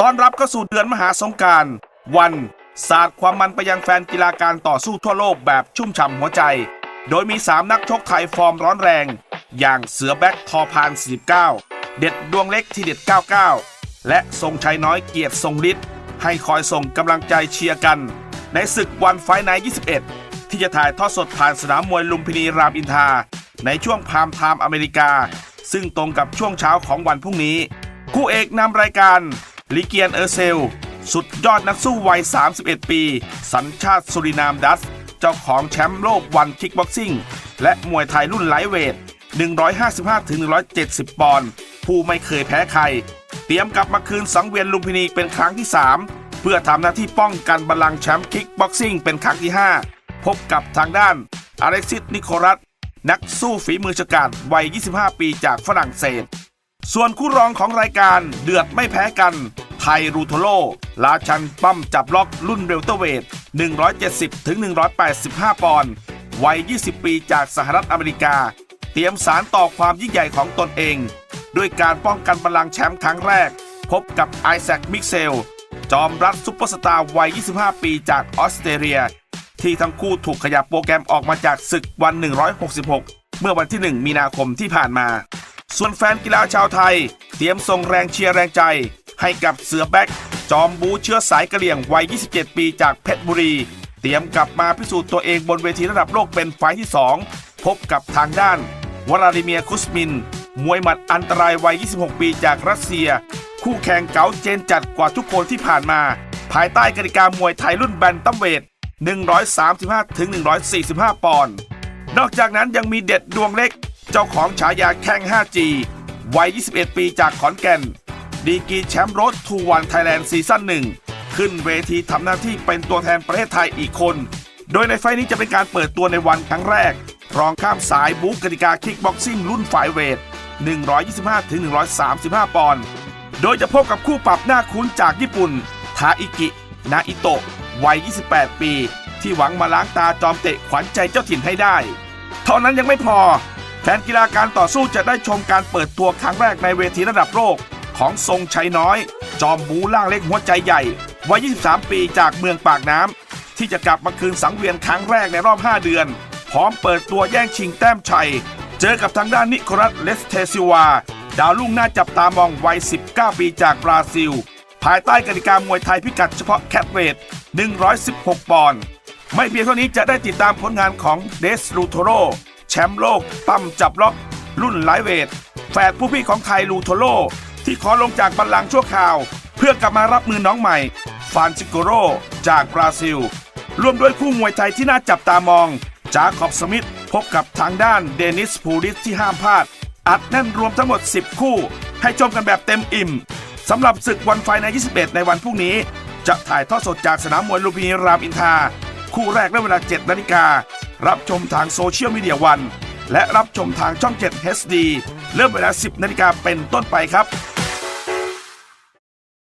ตอนรับเข้าสู่เดือนมหาสงการ วัน สาดความมันไปยังแฟนกีฬาการต่อสู้ทั่วโลกแบบชุ่มฉ่ำหัวใจ โดยมี 3 นักชกไทยฟอร์มร้อนแรง อย่างเสือแบ็คทอพาน 49 เด็ดดวงเล็กที่เด็ด 99 และทรงชัยน้อยเกียรติทรงฤทธิ์ให้คอยส่งกำลังใจเชียร์กัน ในศึกวันไฟไนท์21 ที่จะถ่ายทอดสดผ่านสนามมวยลุมพินีรามอินทราในช่วงพามไทม์อเมริกา ซึ่งตรงกับช่วงเช้าของวันพรุ่งนี้ คู่เอกนำรายการ ลิเกียนเออร์เซล สุดยอดนักสู้วัย 31 ปี สัญชาติสุรินามดัส เจ้าของแชมป์โลกวันคิกบ็อกซิ่ง และมวยไทยรุ่นไลท์เวท 155-170 ปอนด์ผู้ไม่เคยแพ้ใคร เตรียมกลับมาคืนสังเวียนลุมพินีเป็นครั้งที่ 3 เพื่อทำหน้าที่ป้องกันบัลลังก์แชมป์คิกบ็อกซิ่งเป็นครั้งที่ 5 พบกับทางด้านอเล็กซิสนิโคลัสนักสู้ฝีมือฉกาจวัย 25 ปีจากฝรั่งเศส ส่วนคู่รองของรายการเดือดไม่แพ้กัน ไทยรูโทโลลาชันปั้มจับล็อกรุ่นเวลเตอร์เวท 170 ถึง 185 ปอนด์ วัย 20 ปีจากสหรัฐอเมริกา เตรียมสารต่อความยิ่งใหญ่ของตนเอง ด้วยการป้องกันบัลลังก์แชมป์ครั้งแรก พบกับไอแซค มิกเซล จอมรัฐซุปเปอร์สตาร์วัย 25 ปีจากออสเตรเลีย ที่ทั้งคู่ถูกขยับโปรแกรมออกมาจากศึกวัน 166 เมื่อวันที่ 1 มีนาคมที่ผ่านมา ส่วนแฟนกีฬาชาวไทย เตรียมส่งแรงเชียร์แรงใจ ให้กับเสือแบ็กจอมบูเชื้อสายกระเหรี่ยงวัย 27 ปีจากเพชรบุรี เตรียมกลับมาพิสูจน์ตัวเองบนเวทีระดับโลกเป็นไฟที่ 2 พบกับทางด้าน วลาดิเมียคุสมิน มวยหมัดอันตรายวัย 26 ปีจากรัสเซีย คู่แข่งเก๋าเจนจัดกว่าทุกคนที่ผ่านมา ภายใต้กติกามวยไทยรุ่นแบนตัมเวท 135-145 ปอนด์นอกจากนั้นยังมีเด็ดดวงเล็ก จ้าของฉายาแข้ง 5G วัย 21 ปีจากขอนแก่น ดีกีแชมป์รดทูวันไทยแลนด์ซีซั่นหนึ่งขึ้นเวทีทำหน้าที่เป็นตัวแทนประเทศไทยอีกคน โดยในไฟล์นี้จะเป็นการเปิดตัวในวันครั้งแรก รองข้ามสายบู๊กติกาคิกบ็อกซิ่งรุ่นไฟเวท 125-135 ปอนด์ โดยจะพบกับคู่ปรับหน้าคุ้นจากญี่ปุ่น ทาอิกิ นาอิโตะ วัย 28 ปี ที่หวังมาล้างตาจอมเตะขวัญใจเจ้าถิ่นให้ได้ เท่านั้นยังไม่พอ แฟนกีฬาการต่อสู้จะได้ชมการเปิดตัวครั้งแรกในเวทีระดับโลกของทรงชัยน้อย จอมบูล่างเล็กหัวใจใหญ่ วัย 23 ปีจากเมืองปากน้ำ ที่จะกลับมาคืนสังเวียนครั้งแรกในรอบ 5 เดือน พร้อมเปิดตัวแย่งชิงแต้มชัย เจอกับทางด้านนิโคลัสเลสเทซิวา ดาวรุ่งน่าจับตามองวัย 19 ปีจากบราซิล ภายใต้กติกามวยไทยพิกัดเฉพาะแคทเวท 116 ปอนด์ไม่เพียงเท่านี้จะได้ติดตามผลงานของเดสลูโทโร แชมป์โลกปั้มจับล็อก รุ่นไลเวท แฝดผู้พี่ของไทยลูโทโรที่ขอลงจากบัลลังก์ชั่วคราว เพื่อกลับมารับมือน้องใหม่ ฟานซิโกโร จากบราซิล รวมด้วยคู่มวยไทยที่น่าจับตามองจาคอบสมิธพบกับทางด้านเดนิสพูริสที่ห้ามพลาด อัดแน่นรวมทั้งหมด 10 คู่ ให้ชมกันแบบเต็มอิ่มสำหรับศึกวันไฟใน 21 ในวันพรุ่งนี้ จะถ่ายทอดสดจากสนามมวยลุมพินีรามอินทา คู่แรกในเวลา 7 นาฬิกา รับชมทางโซเชียลมีเดียวัน และรับชมทางช่อง 7 HD เริ่มเวลา 10นาฬิกาเป็นต้นไปครับ